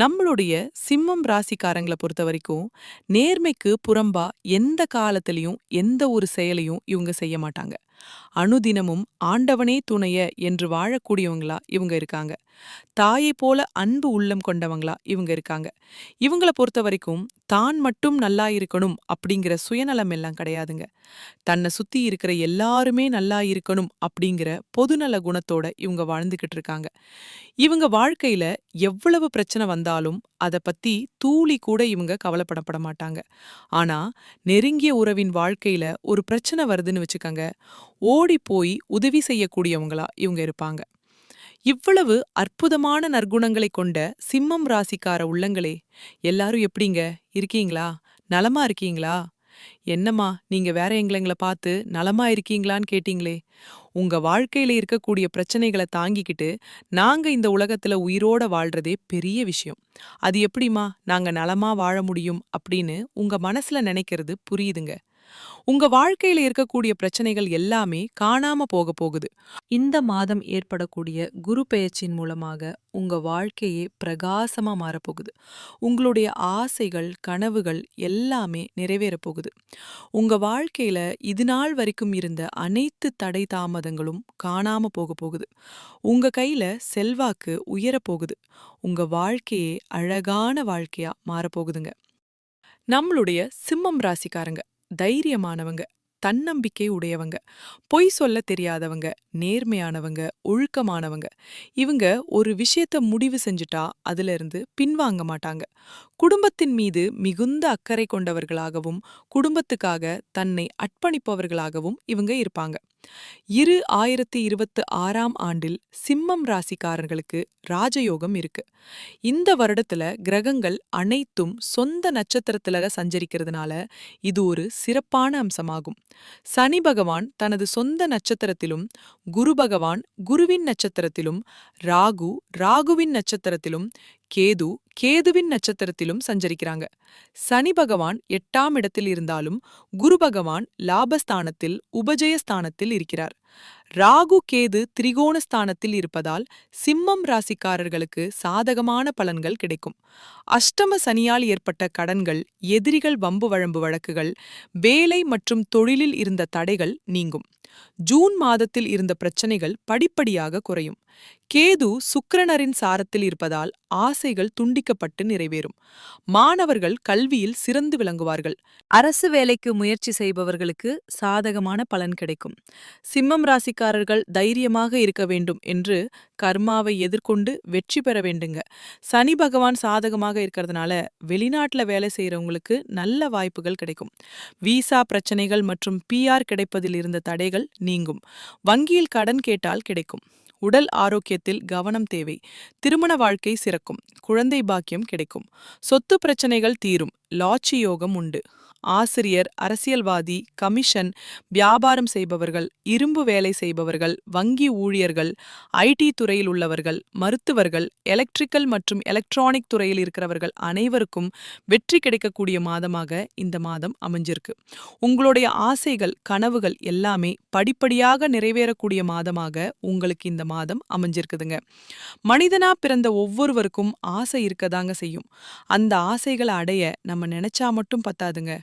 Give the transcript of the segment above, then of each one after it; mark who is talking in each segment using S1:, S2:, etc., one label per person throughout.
S1: நம்மளுடைய சிம்மம் ராசிக்காரங்களை பொறுத்த வரைக்கும் நேர்மைக்கு புறம்பா எந்த காலத்திலையும் எந்த ஒரு செயலையும் இவங்க செய்ய மாட்டாங்க. அனுதினமும் ஆண்டவனே துணைய என்று வாழக்கூடியவங்களா இவங்க இருக்காங்க. தாயை போல அன்பு உள்ளம் கொண்டவங்களா இவங்க இருக்காங்க. இவங்கள பொறுத்த வரைக்கும் தான் மட்டும் நல்லா இருக்கணும் அப்படிங்கிற சுயநலம் எல்லாம் கிடையாதுங்க. தன்னை சுத்தி இருக்கிற எல்லாருமே நல்லா இருக்கணும் அப்படிங்கிற பொதுநல குணத்தோட இவங்க வாழ்ந்துகிட்டு இருக்காங்க. இவங்க வாழ்க்கையில எவ்வளவு பிரச்சனை வந்தாலும் அதை பத்தி தூளி கூட இவங்க கவலைப்படப்பட மாட்டாங்க. ஆனா நெருங்கிய உறவின் வாழ்க்கையில ஒரு பிரச்சனை வருதுன்னு வச்சுக்கோங்க. ஓடி போய் உதவி செய்யக்கூடியவங்களா இவங்க இருப்பாங்க. இவ்வளவு அற்புதமான நற்குணங்களை கொண்ட சிம்மம் ராசிக்கார உள்ளங்களே எல்லாரும் எப்படிங்க? இருக்கீங்களா? நலமா இருக்கீங்களா? என்னம்மா நீங்க வேற எங்களை பார்த்து நலமா இருக்கீங்களான்னு கேட்டீங்களே. உங்க வாழ்க்கையில இருக்கக்கூடிய பிரச்சனைகளை தாங்கிக்கிட்டு நாங்க இந்த உலகத்துல உயிரோட வாழ்றதே பெரிய விஷயம். அது எப்படிமா நாங்க நலமா வாழ முடியும் அப்படின்னு உங்க மனசுல நினைக்கிறது புரியுதுங்க. உங்க வாழ்க்கையில இருக்கக்கூடிய பிரச்சனைகள் எல்லாமே காணாம போக போகுது. இந்த மாதம் ஏற்படக்கூடிய குரு பெயர்ச்சியின் மூலமாக உங்க வாழ்க்கையே பிரகாசமா மாறப்போகுது உங்களுடைய ஆசைகள் கனவுகள் எல்லாமே நிறைவேறப் போகுது. உங்க வாழ்க்கையில இது நாள் வரைக்கும் இருந்த அனைத்து தடை தாமதங்களும் காணாம போக போகுது. உங்க கையில செல்வாக்கு உயரப்போகுது உங்க வாழ்க்கையே அழகான வாழ்க்கையா மாறப்போகுதுங்க நம்மளுடைய சிம்மம் ராசிக்காரங்க. தைரியமானவங்க தன்னம்பிக்கை உடையவங்க பொய் சொல்ல தெரியாதவங்க நேர்மையானவங்க ஒழுக்கமானவங்க. இவங்க ஒரு விஷயத்த முடிவு செஞ்சுட்டா அதுல இருந்து பின்வாங்க மாட்டாங்க. குடும்பத்தின் மீது மிகுந்த அக்கறை கொண்டவர்களாகவும் குடும்பத்துக்காக தன்னை அர்ப்பணிப்பவர்களாகவும் இவங்க இருப்பாங்க. இரு ஆயிரத்தி இருபத்து ஆறாம் ஆண்டில் சிம்மம் ராசிக்காரர்களுக்கு ராஜயோகம் இருக்கு. இந்த வருடத்துல கிரகங்கள் அனைத்தும் சொந்த நட்சத்திரத்துல சஞ்சரிக்கிறதுனால இது ஒரு சிறப்பான அம்சமாகும். சனி பகவான் தனது சொந்த நட்சத்திரத்திலும் குரு பகவான் குருவின் நட்சத்திரத்திலும் ராகு ராகுவின் நட்சத்திரத்திலும் கேது கேதுவின் நட்சத்திரத்திலும் சஞ்சரிக்கிறாங்க. சனி பகவான் எட்டாம் இடத்தில் இருந்தாலும் குரு பகவான் லாபஸ்தானத்தில் உபஜயஸ்தானத்தில் இருக்கிறார். ராகு கேது திரிகோணஸ்தானத்தில் இருப்பதால் சிம்மம் ராசிக்காரர்களுக்கு சாதகமான பலன்கள் கிடைக்கும். அஷ்டம சனியால் ஏற்பட்ட கடன்கள் எதிரிகள் வம்பு வழம்பு வழக்குகள் வேலை மற்றும் தொழிலில் இருந்த தடைகள் நீங்கும். ஜூன் மாதத்தில் இருந்த பிரச்சனைகள் படிப்படியாக குறையும். கேது சுக்கிரனரின் சாரத்தில் இருப்பதால் ஆசைகள் துண்டிக்கப்பட்டு நிறைவேறும். மாணவர்கள் கல்வியில் சிறந்து விளங்குவார்கள். அரசு வேலைக்கு முயற்சி செய்பவர்களுக்கு சாதகமான பலன் கிடைக்கும். சிம்மம் ராசிக்காரர்கள் தைரியமாக இருக்க வேண்டும் என்று கர்மாவை எதிர்கொண்டு வெற்றி பெற வேண்டுங்க. சனி பகவான் சாதகமாக இருக்கிறதுனால வெளிநாட்டுல வேலை செய்யறவங்களுக்கு நல்ல வாய்ப்புகள் கிடைக்கும். விசா பிரச்சனைகள் மற்றும் பிஆர் கிடைப்பதில் இருந்த தடைகள் நீங்கும். வங்கியில் கடன் கேட்டால் கிடைக்கும். உடல் ஆரோக்கியத்தில் கவனம் தேவை. திருமண வாழ்க்கை சிறக்கும். குழந்தை பாக்கியம் கிடைக்கும். சொத்து பிரச்சனைகள் தீரும். லாட்சி யோகம் உண்டு. ஆசிரியர் அரசியல்வாதி கமிஷன் வியாபாரம் செய்பவர்கள் இரும்பு வேலை செய்பவர்கள் வங்கி ஊழியர்கள் ஐடி துறையில் உள்ளவர்கள் மருத்துவர்கள் எலக்ட்ரிக்கல் மற்றும் எலக்ட்ரானிக் துறையில் இருக்கிறவர்கள் அனைவருக்கும் வெற்றி கிடைக்கக்கூடிய மாதமாக இந்த மாதம் அமைஞ்சிருக்கு. உங்களுடைய ஆசைகள் கனவுகள் எல்லாமே படிப்படியாக நிறைவேறக்கூடிய மாதமாக உங்களுக்கு இந்த மாதம் அமைஞ்சிருக்குதுங்க. மனிதனா பிறந்த ஒவ்வொருவருக்கும் ஆசை இருக்கதாங்க செய்யும். அந்த ஆசைகளை அடைய நம்ம நினைச்சா மட்டும் பத்தாதுங்க.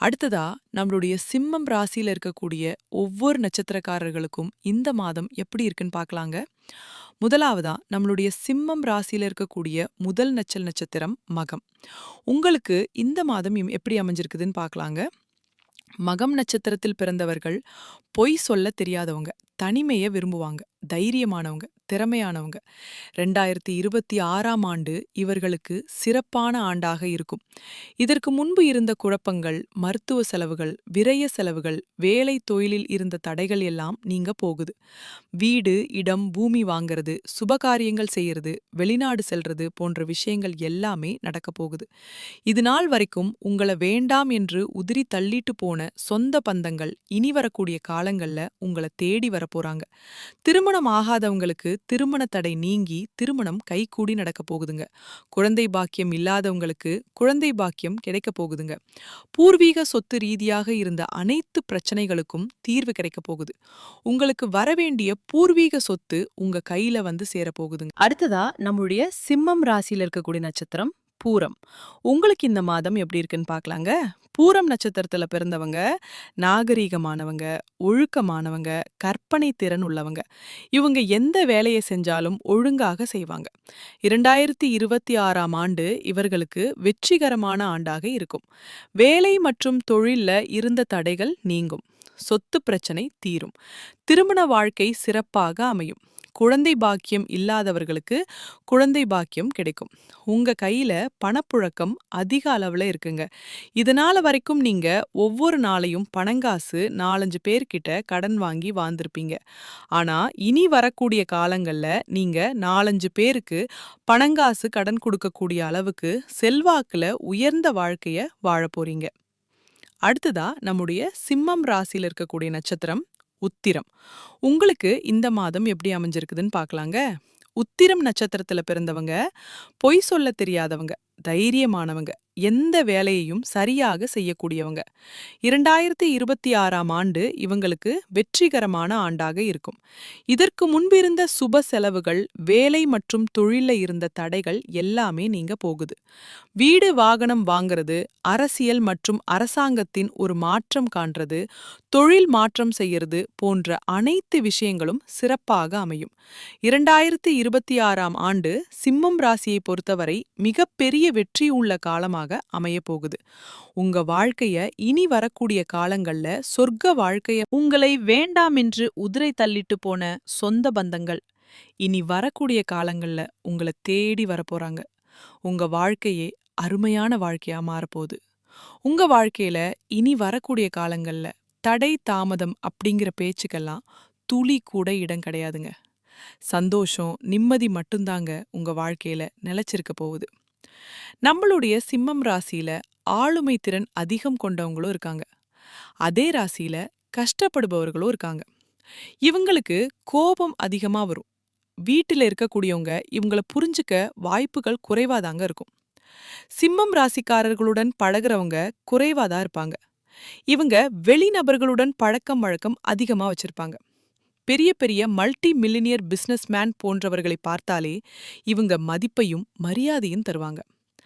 S1: அடுத்ததா நம்மளுடைய சிம்மம் ராசியில் இருக்கக்கூடிய ஒவ்வொரு நட்சத்திரக்காரர்களுக்கும் இந்த மாதம் எப்படி இருக்குன்னு பார்க்கலாங்க. முதலாவதா நம்மளுடைய சிம்மம் ராசியில் இருக்கக்கூடிய முதல் நச்சல் நட்சத்திரம் மகம். உங்களுக்கு இந்த மாதம் எப்படி அமைஞ்சிருக்குதுன்னு பார்க்கலாங்க. மகம் நட்சத்திரத்தில் பிறந்தவர்கள் பொய் சொல்ல தெரியாதவங்க. தனிமையை விரும்புவாங்க. தைரியமானவங்க திறமையானவங்க. ரெண்டாயிரத்தி இருபத்தி ஆறாம் ஆண்டு இவர்களுக்கு சிறப்பான ஆண்டாக இருக்கும். இதற்கு முன்பு இருந்த குழப்பங்கள் மருத்துவ செலவுகள் விரய செலவுகள் வேலை தொழிலில் இருந்த தடைகள் எல்லாம் நீங்க போகுது. வீடு இடம் பூமி வாங்குறது சுபகாரியங்கள் செய்யறது வெளிநாடு செல்றது போன்ற விஷயங்கள் எல்லாமே நடக்க போகுது. இது நாள் வரைக்கும் உங்களை வேண்டாம் என்று உதிரி தள்ளிட்டு போன சொந்த பந்தங்கள் இனி வரக்கூடிய காலங்கள்ல உங்களை தேடி வரப்போறாங்க. திருமணம் ஆகாதவங்களுக்கு திருமண தடை நீங்கி திருமணம் கைகூடி நடக்க போகுதுங்க. குழந்தை பாக்கியம் இல்லாதவங்களுக்கு குழந்தை பாக்கியம் கிடைக்க போகுதுங்க. பூர்வீக சொத்து ரீதியாக இருந்த அனைத்து பிரச்சனைகளுக்கும் தீர்வு கிடைக்க போகுது. உங்களுக்கு வரவேண்டிய பூர்வீக சொத்து உங்க கையில வந்து சேரப்போகுதுங்க அடுத்ததா நம்முடைய சிம்மம் ராசியில இருக்கக்கூடிய நட்சத்திரம். பூரம். உங்களுக்கு இந்த மாதம் எப்படி இருக்குன்னு பார்க்கலாங்க? பூரம் நட்சத்திரத்துல பிறந்தவங்க நாகரீகமானவங்க ஒழுக்கமானவங்க கற்பனை திறன் உள்ளவங்க இவங்க எந்த வேலையை செஞ்சாலும் ஒழுங்காக செய்வாங்க. இரண்டாயிரத்தி இருபத்தி ஆறாம் ஆண்டு இவர்களுக்கு வெற்றிகரமான ஆண்டாக இருக்கும். வேலை மற்றும் தொழில்ல இருந்த தடைகள் நீங்கும். சொத்து பிரச்சனை தீரும். திருமண வாழ்க்கை சிறப்பாக அமையும். குழந்தை பாக்கியம் இல்லாதவர்களுக்கு குழந்தை பாக்கியம் கிடைக்கும். உங்க கையில பணப்புழக்கம் அதிக அளவுல இருக்குங்க. இதனால வரைக்கும் நீங்க ஒவ்வொரு நாளையும் பணங்காசு நாலஞ்சு பேர்கிட்ட கடன் வாங்கி வாழ்ந்திருப்பீங்க ஆனா இனி வரக்கூடிய காலங்கள்ல நீங்க நாலஞ்சு பேருக்கு பணங்காசு கடன் கொடுக்கக்கூடிய அளவுக்கு செல்வாக்குல உயர்ந்த வாழ்க்கைய வாழ போறீங்க. அடுத்ததா நம்முடைய சிம்மம் ராசியில் இருக்கக்கூடிய நட்சத்திரம். உத்திரம். உங்களுக்கு இந்த மாதம் எப்படி அமைஞ்சிருக்குதுன்னு பார்க்கலாங்க. உத்திரம் நட்சத்திரத்துல பிறந்தவங்க பொய் சொல்ல தெரியாதவங்க தைரியமானவங்க. எந்த வேலையையும் சரியாக செய்யக்கூடியவங்க. இரண்டாயிரத்தி இருபத்தி ஆறாம் ஆண்டு இவங்களுக்கு வெற்றிகரமான ஆண்டாக இருக்கும். இதற்கு முன்பிருந்த சுப செலவுகள் வேலை மற்றும் தொழில்ல இருந்த தடைகள் எல்லாமே நீங்க போகுது. வீடு வாகனம் வாங்கிறது அரசியல் மற்றும் அரசாங்கத்தின் ஒரு மாற்றம் காண்றது தொழில் மாற்றம் செய்யறது போன்ற அனைத்து விஷயங்களும் சிறப்பாக அமையும். இரண்டாயிரத்தி இருபத்தி ஆறாம் ஆண்டு சிம்மம் ராசியை பொறுத்தவரை மிகப்பெரிய வெற்றி உள்ள காலமாக அமைய போகுது உங்க வாழ்க்கைய இனி வரக்கூடிய காலங்கள்ல சொர்க்க வாழ்க்கைய உங்களை வேண்டாம் என்று உதிரை தள்ளிட்டு போன சொந்த பந்தங்கள் இனி வரக்கூடிய காலங்கள்ல உங்களை தேடி வரப்போறாங்க. உங்க வாழ்க்கையே அருமையான வாழ்க்கையா மாறப்போகுது. உங்க வாழ்க்கையில இனி வரக்கூடிய காலங்கள்ல தடை தாமதம் அப்படிங்கிற பேச்சுக்கெல்லாம் துளி கூட இடம் கிடையாதுங்க. சந்தோஷம் நிம்மதி மட்டும்தாங்க உங்க வாழ்க்கையில நிலைச்சிருக்க போகுது. நம்மளுடைய சிம்மம் ராசியில ஆளுமை திறன் அதிகம் கொண்டவங்களும் இருக்காங்க. அதே ராசியில கஷ்டப்படுபவர்களும் இருக்காங்க. இவங்களுக்கு கோபம் அதிகமா வரும். வீட்டில் இருக்கக்கூடியவங்க இவங்கள புரிஞ்சுக்க வாய்ப்புகள் குறைவாதாங்க இருக்கும். சிம்மம் ராசிக்காரர்களுடன் பழகுறவங்க குறைவாதான் இருப்பாங்க. இவங்க வெளிநபர்களுடன் பழக்கம் வழக்கம் அதிகமா வச்சிருப்பாங்க. பெரிய பெரிய மல்டி மில்லினியர் பிசினஸ்மேன் போன்றவர்களை பார்த்தாலே இவங்க மதிப்பையும் மரியாதையும் தருவாங்க.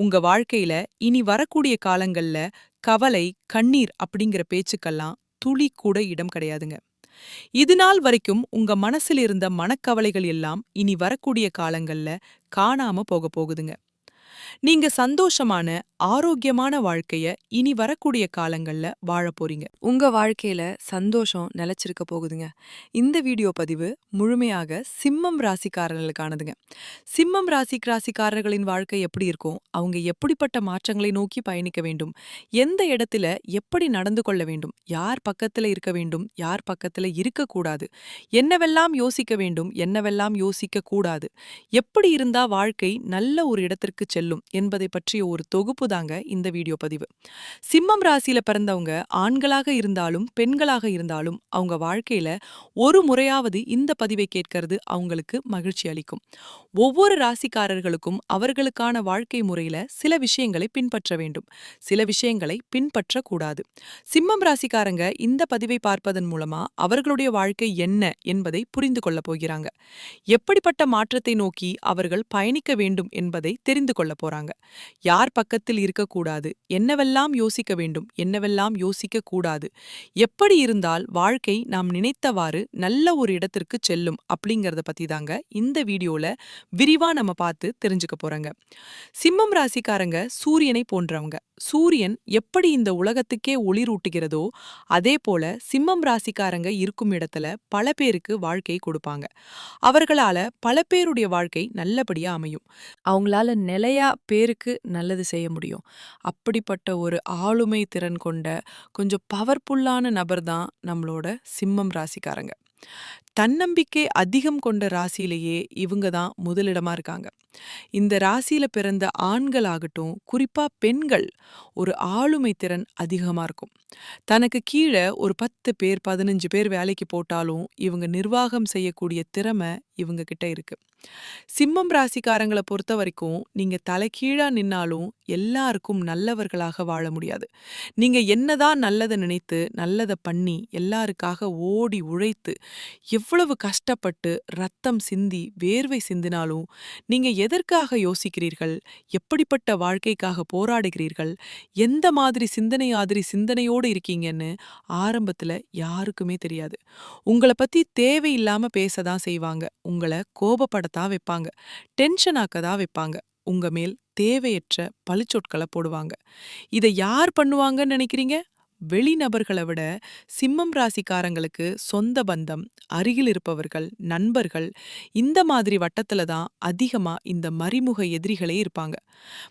S1: உங்க வாழ்க்கையில இனி வரக்கூடிய காலங்கள்ல கவலை கண்ணீர் அப்படிங்கிற பேச்சுக்கெல்லாம் துளி கூட இடம் கிடையாதுங்க. இது நாள் வரைக்கும் உங்க மனசில் இருந்த மனக்கவலைகள் எல்லாம் இனி வரக்கூடிய காலங்கள்ல காணாம போக போகுதுங்க. நீங்க சந்தோஷமான ஆரோக்கியமான வாழ்க்கைய இனி வரக்கூடிய காலங்கள்ல வாழ போறீங்க.
S2: உங்க வாழ்க்கையில சந்தோஷம் நிலைச்சிருக்க போகுதுங்க. இந்த வீடியோ பதிவு முழுமையாக சிம்மம் ராசிக்காரர்களுக்கானதுங்க. சிம்மம் ராசி ராசிக்காரர்களின் வாழ்க்கை எப்படி இருக்கும்? அவங்க எப்படிப்பட்ட மாற்றங்களை நோக்கி பயணிக்க வேண்டும்? எந்த இடத்துல எப்படி நடந்து கொள்ள வேண்டும்? யார் பக்கத்துல இருக்க வேண்டும்? யார் பக்கத்துல இருக்கக்கூடாது? என்னவெல்லாம் யோசிக்க வேண்டும்? என்னவெல்லாம் யோசிக்க கூடாது எப்படி இருந்தா வாழ்க்கை நல்ல ஒரு இடத்திற்கு செல்லும்? என்பதை பற்றிய ஒரு தொகுப்பு தாங்க இந்த வீடியோ பதிவு. சிம்மம் ராசியில பிறந்தவங்க ஆண்களாக இருந்தாலும் பெண்களாக இருந்தாலும் அவங்க வாழ்க்கையில ஒரு முறையாவது இந்த பதிவை கேட்கறது அவங்களுக்கு மகிழ்ச்சி அளிக்கும். ஒவ்வொரு ராசிக்காரர்களுக்கும் அவர்களுக்கான வாழ்க்கை முறையில சில விஷயங்களை பின்பற்ற வேண்டும். சில விஷயங்களை பின்பற்றக்கூடாது. சிம்மம் ராசிக்காரங்க இந்த பதிவை பார்ப்பதன் மூலமா அவர்களுடைய வாழ்க்கை என்ன என்பதை புரிந்து கொள்ளப் போகிறாங்க. எப்படிப்பட்ட மாற்றத்தை நோக்கி அவர்கள் பயணிக்க வேண்டும் என்பதை தெரிந்து கொள்ள கொள்ள போறாங்க. யார் பக்கத்தில் இருக்கக்கூடாது? என்னவெல்லாம் யோசிக்க வேண்டும்? என்னவெல்லாம் யோசிக்க கூடாது? எப்படி இருந்தால் வாழ்க்கை நாம் நினைத்தவாறு நல்ல ஒரு இடத்திற்கு செல்லும் அப்படிங்கறத பத்தி தாங்க இந்த வீடியோல விரிவா நம்ம பார்த்து தெரிஞ்சுக்க போறாங்க. சிம்மம் ராசிக்காரங்க சூரியனை போன்றவங்க. சூரியன் எப்படி இந்த உலகத்துக்கே ஒளிரூட்டுகிறதோ அதே போல சிம்மம் ராசிக்காரங்க இருக்கும் இடத்துல பல பேருக்கு வாழ்க்கை கொடுப்பாங்க. அவர்களால பல பேருடைய வாழ்க்கை நல்லபடியா அமையும். அவங்களால நிலையா பேருக்கு நல்லது செய்ய முடியும். அப்படிப்பட்ட ஒரு ஆளுமை திறன் கொண்ட கொஞ்சம் பவர்ஃபுல்லான நபர் தான் நம்மளோட சிம்மம் ராசிக்காரங்க. தன்னம்பிக்கை அதிகம் கொண்ட ராசியிலேயே இவங்க தான் முதலிடமா இருக்காங்க. இந்த ராசியில பிறந்த ஆண்கள் ஆகட்டும் குறிப்பா பெண்கள் ஒரு ஆளுமை திறன் அதிகமா இருக்கும். தனக்கு கீழே ஒரு பத்து பேர் பதினஞ்சு பேர் வேலைக்கு போட்டாலும் இவங்க நிர்வாகம் செய்யக்கூடிய திறமை இவங்க கிட்ட இருக்கு. சிம்மம் ராசிக்காரங்களை பொறுத்த வரைக்கும் நீங்க தலைகீழா நின்னாலும் எல்லாருக்கும் நல்லவர்களாக வாழ முடியாது. நீங்க என்னதான் நல்லதை நினைத்து நல்லதை பண்ணி எல்லாருக்காக ஓடி உழைத்து எவ்வளவு கஷ்டப்பட்டு ரத்தம் சிந்தி வேர்வை சிந்தினாலும் நீங்க எதற்காக யோசிக்கிறீர்கள்? எப்படிப்பட்ட வாழ்க்கைக்காக போராடுகிறீர்கள்? எந்த மாதிரி சிந்தனை ஆதிரி சிந்தனையோடு இருக்கீங்கன்னு ஆரம்பத்துல யாருக்குமே தெரியாது. உங்களை பத்தி தேவையில்லாம பேசதான் செய்வாங்க. உங்களை கோபப்படத்தான் வைப்பாங்க. டென்ஷன் ஆக்கதான் வைப்பாங்க. உங்க மேல் தேவையற்ற பழிச்சொற்களை போடுவாங்க. இதை யார் பண்ணுவாங்கன்னு நினைக்கிறீங்க? வெளிநபர்களை விட சிம்மம் ராசிக்காரங்களுக்கு சொந்த பந்தம் அருகில் இருப்பவர்கள் நண்பர்கள் இந்த மாதிரி வட்டத்துல தான் அதிகமா இந்த மறைமுக எதிரிகளே இருப்பாங்க.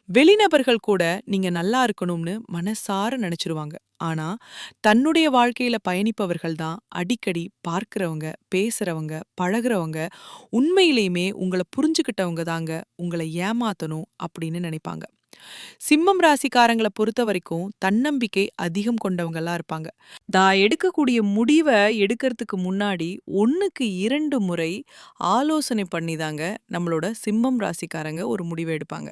S2: வெளிநபர்கள் கூட நீங்க நல்லா இருக்கணும்னு மனசார நினைச்சிருவாங்க. ஆனா தன்னுடைய வாழ்க்கையில பயணிப்பவர்கள் தான் அடிக்கடி பார்க்கிறவங்க பேசுறவங்க பழகுறவங்க உண்மையிலேயுமே உங்களை புரிஞ்சுக்கிட்டவங்க தாங்க உங்களை ஏமாத்தணும் அப்படின்னு நினைப்பாங்க. சிம்மம் ராசிக்காரங்களை பொறுத்த வரைக்கும் தன்னம்பிக்கை அதிகம் கொண்டவங்களா இருப்பாங்க. தான் எடுக்கக்கூடிய முடிவை எடுக்கிறதுக்கு முன்னாடி ஒன்றுக்கு இரண்டு முறை ஆலோசனை பண்ணி தாங்க நம்மளோட சிம்மம் ராசிக்காரங்க ஒரு முடிவை எடுப்பாங்க.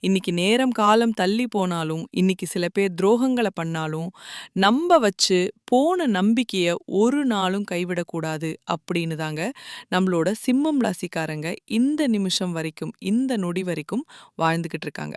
S2: இன்னைக்கு நேரம் காலம் தள்ளி போனாலும் இன்னைக்கு சில பேர் துரோகங்களை பண்ணாலும் நம்ப வச்சு போன நம்பிக்கையை ஒரு நாளும் கைவிடக்கூடாது அப்படின்னு தாங்க நம்மளோட சிம்மம் ராசிக்காரங்க இந்த நிமிஷம் வரைக்கும் இந்த நொடி வரைக்கும் வாழ்ந்துகிட்டு இருக்காங்க.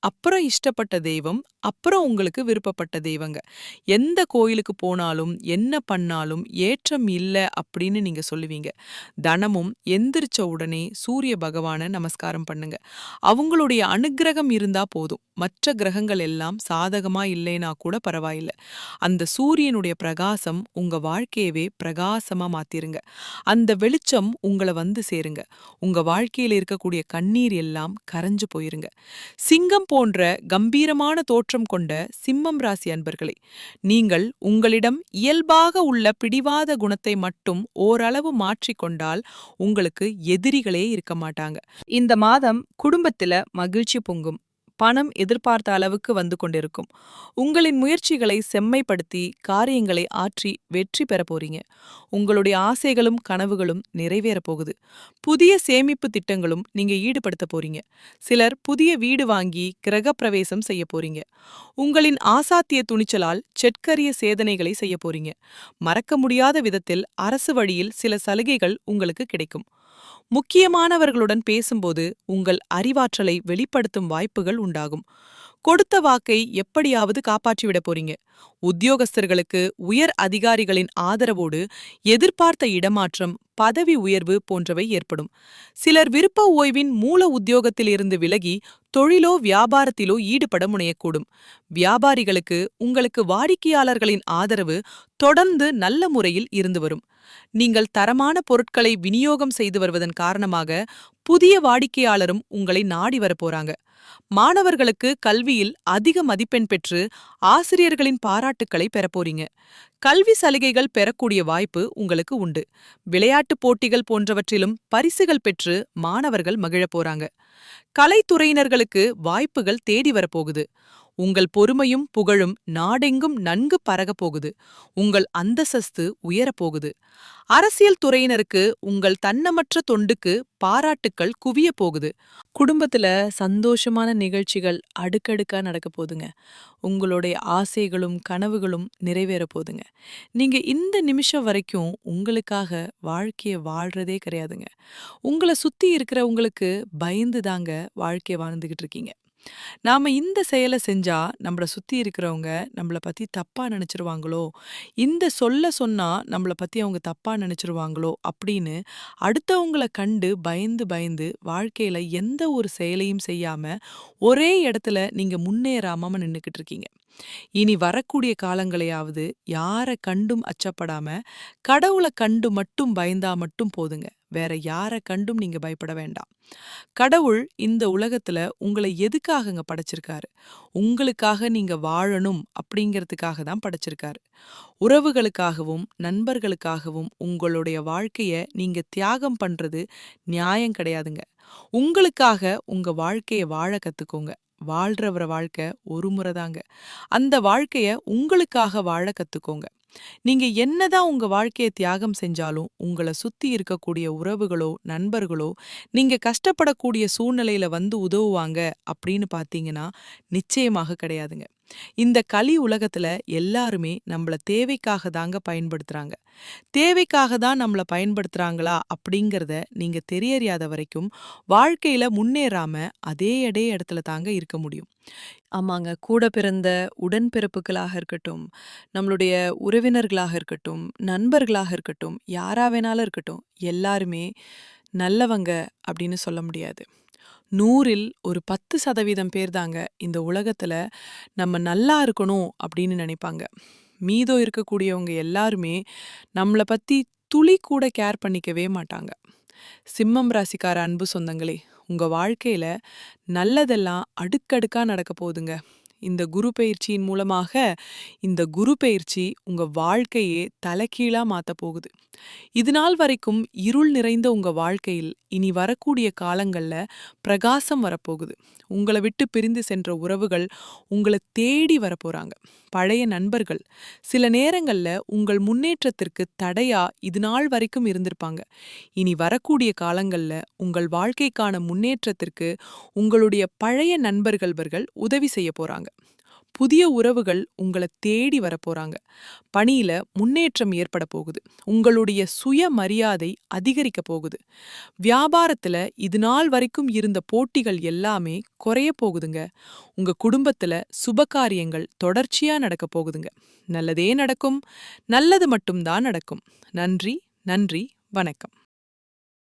S2: அப்புறம் இஷ்டப்பட்ட தெய்வம் அப்புறம் உங்களுக்கு விருப்பப்பட்ட தெய்வங்க. எந்த கோயிலுக்கு போனாலும் என்ன பண்ணாலும் ஏற்றம் இல்லை அப்படின்னு நீங்க சொல்லுவீங்க. தனமும் எந்திரிச்ச உடனே சூரிய பகவானை நமஸ்காரம் பண்ணுங்க. அவங்களுடைய அனுகிரகம் இருந்தா போதும். மற்ற கிரகங்கள் எல்லாம் சாதகமா இல்லைனா கூட பரவாயில்ல. அந்த சூரியனுடைய பிரகாசம் உங்க வாழ்க்கையவே பிரகாசமா மாத்திருங்க. அந்த வெளிச்சம் உங்களை வந்து சேருங்க. உங்க வாழ்க்கையில இருக்கக்கூடிய கண்ணீர் எல்லாம் கரைஞ்சு போயிருங்க. சிங்கம் போன்ற கம்பீரமான தோற்றம் கொண்ட சிம்மம் ராசி அன்பர்களே நீங்கள் உங்களிடம் இயல்பாக உள்ள பிடிவாத குணத்தை மட்டும் ஓரளவு மாற்றிக்கொண்டால் உங்களுக்கு எதிரிகளே இருக்க மாட்டாங்க. இந்த மாதம் குடும்பத்துல மகிழ்ச்சி பொங்கும்.
S1: பணம் எதிர்பார்த்த அளவுக்கு வந்து கொண்டிருக்கும். உங்களின் முயற்சிகளை செம்மைப்படுத்தி காரியங்களை ஆற்றி வெற்றி பெற போறீங்க. உங்களுடைய ஆசைகளும் கனவுகளும் நிறைவேற போகுது. புதிய சேமிப்பு திட்டங்களும் நீங்க ஈடுபடுத்த போறீங்க. சிலர் புதிய வீடு வாங்கி கிரகப்பிரவேசம் செய்ய போறீங்க. உங்களின் ஆசாத்திய துணிச்சலால் செட்கரிய சேதனைகளை செய்ய போறீங்க. மறக்க முடியாத விதத்தில் அரசு வழியில் சில சலுகைகள் உங்களுக்கு கிடைக்கும். முக்கியமானவர்களுடன் பேசும்போது உங்கள் அறிவாற்றலை வெளிப்படுத்தும் வாய்ப்புகள் உண்டாகும். கொடுத்த வாக்கை எப்படியாவது காப்பாற்றிவிட போறீங்க. உத்தியோகஸ்தர்களுக்கு உயர் அதிகாரிகளின் ஆதரவோடு எதிர்பார்த்த இடமாற்றம் பதவி உயர்வு போன்றவை ஏற்படும். சிலர் விருப்ப ஓய்வின் மூல உத்தியோகத்திலிருந்து விலகி தொழிலோ வியாபாரத்திலோ ஈடுபட முனையக்கூடும். வியாபாரிகளுக்கு உங்களுக்கு வாடிக்கையாளர்களின் ஆதரவு தொடர்ந்து நல்ல முறையில் இருந்து வரும். நீங்கள் தரமான பொருட்களை விநியோகம் செய்து வருவதன் காரணமாக புதிய வாடிக்கையாளரும் உங்களை நாடி வரப்போறாங்க மாணவர்களுக்கு கல்வியில் அதிக மதிப்பெண் பெற்று ஆசிரியர்களின் பாராட்டுக்களை பெறப்போறீங்க கல்வி சலுகைகள் பெறக்கூடிய வாய்ப்பு உங்களுக்கு உண்டு. விளையாட்டுப் போட்டிகள் போன்றவற்றிலும் பரிசுகள் பெற்று மாணவர்கள் மகிழப் போறாங்க. கலைத்துறையினர்களுக்கு வாய்ப்புகள் தேடி வரப்போகுது உங்கள் பொறுமையும் புகழும் நாடெங்கும் நன்கு பரகப் போகுது. உங்கள் அந்தசஸ்து உயரப்போகுது அரசியல் துறையினருக்கு உங்கள் தன்னமற்ற தொண்டுக்கு பாராட்டுக்கள் குவிய போகுது. குடும்பத்துல சந்தோஷமான நிகழ்ச்சிகள் அடுக்கடுக்கா நடக்க போதுங்க. உங்களுடைய ஆசைகளும் கனவுகளும் நிறைவேற போதுங்க. நீங்க இந்த நிமிஷம் வரைக்கும் உங்களுக்காக வாழ்க்கைய வாழ்றதே கிடையாதுங்க. உங்களை சுத்தி இருக்கிற உங்களுக்கு பயந்து தாங்க வாழ்க்கைய வாழ்ந்துகிட்டு இருக்கீங்க. நாம இந்த செயலை செஞ்சா நம்மள சுத்தி இருக்கிறவங்க நம்மள பத்தி தப்பா நினைச்சிருவாங்களோ? இந்த சொல்ல சொன்னா நம்மள பத்தி அவங்க தப்பா நினைச்சிருவாங்களோ? அப்படின்னு அடுத்தவங்கள கண்டு பயந்து பயந்து வாழ்க்கையில எந்த ஒரு செயலையும் செய்யாம ஒரே இடத்துல நீங்க முன்னேறாமல் நின்றுக்கிட்டு இருக்கீங்க. இனி வரக்கூடிய காலங்களையாவது யார கண்டும் அச்சப்படாம கடவுளை கண்டு மட்டும் பயந்தா மட்டும் போதுங்க. வேற யார கண்டும் நீங்க பயப்பட வேண்டாம். கடவுள் இந்த உலகத்துல உங்களை எதுக்காகங்க படைச்சிருக்காரு? உங்களுக்காக நீங்க வாழணும் அப்படிங்கிறதுக்காக தான் படைச்சிருக்காரு. உறவுகளுக்காகவும் நண்பர்களுக்காகவும் உங்களுடைய வாழ்க்கைய நீங்க தியாகம் பண்றது நியாயம் கிடையாதுங்க. உங்களுக்காக உங்க வாழ்க்கைய வாழ கத்துக்கோங்க. வாழ்றவர வாழ்க்கை ஒரு முறை தாங்க அந்த வாழ்க்கைய உங்களுக்காக வாழ கத்துக்கோங்க. நீங்க என்னதான் உங்க வாழ்க்கைய தியாகம் செஞ்சாலும் உங்களை சுத்தி இருக்கக்கூடிய உறவுகளோ நண்பர்களோ நீங்க கஷ்டப்படக்கூடிய சூழ்நிலையில வந்து உதவுவாங்க அப்படின்னு பாத்தீங்கன்னா நிச்சயமாக கிடையாதுங்க. இந்த கலி உலகத்துல எல்லாருமே நம்மள தேவைக்காக தாங்க பயன்படுத்துறாங்க. தேவைக்காக தான் நம்மள பயன்படுத்துறாங்களா அப்படிங்கறத நீங்க தெரியறியாத வரைக்கும் வாழ்க்கையில முன்னேறாம அதே அடே இடத்துல தாங்க இருக்க முடியும். ஆமாங்க. கூட பிறந்த உடன்பிறப்புகளாக இருக்கட்டும் நம்மளுடைய உறவினர்களாக இருக்கட்டும் நண்பர்களாக இருக்கட்டும் யாரா வேணாலும் இருக்கட்டும் எல்லாருமே நல்லவங்க அப்படின்னு சொல்ல முடியாது. நூறில் ஒரு பத்து சதவீதம் பேர் தாங்க இந்த உலகத்தில் நம்ம நல்லா இருக்கணும் அப்படின்னு நினைப்பாங்க. மீதம் இருக்கக்கூடியவங்க எல்லாருமே நம்மளை பற்றி துளி கூட கேர் பண்ணிக்கவே மாட்டாங்க. சிம்மம் ராசிக்கார அன்பு சொந்தங்களே உங்கள் வாழ்க்கையில் நல்லதெல்லாம் அடுக்கடுக்காக நடக்க போகுதுங்க. இந்த குரு பயிற்சியின் மூலமாக இந்த குரு பயிற்சி உங்க வாழ்க்கையே தலைகீழாக மாத்த போகுது. இதுநாள் வரைக்கும் இருள் நிறைந்த உங்க வாழ்க்கையில் இனி வரக்கூடிய காலங்கள்ல பிரகாசம் வரப்போகுது. உங்களை விட்டு பிரிந்து சென்ற உறவுகள் உங்களை தேடி வரப்போகிறாங்க பழைய நண்பர்கள் சில நேரங்கள்ல உங்கள் முன்னேற்றத்திற்கு தடையா இது நாள் வரைக்கும் இருந்திருப்பாங்க. இனி வரக்கூடிய காலங்கள்ல உங்கள் வாழ்க்கைக்கான முன்னேற்றத்திற்கு உங்களுடைய பழைய நண்பர்கள்வர்கள் உதவி செய்ய போறாங்க. புதிய உறவுகள் உங்களை தேடி வரப்போறாங்க. பணியில முன்னேற்றம் ஏற்பட போகுது. உங்களுடைய சுய மரியாதை அதிகரிக்க போகுது. வியாபாரத்துல இது நாள் வரைக்கும் இருந்த போட்டிகள் எல்லாமே குறைய போகுதுங்க. உங்க குடும்பத்துல சுபகாரியங்கள் தொடர்ச்சியா நடக்க போகுதுங்க. நல்லதே நடக்கும் நல்லது மட்டும்தான் நடக்கும். நன்றி நன்றி வணக்கம்.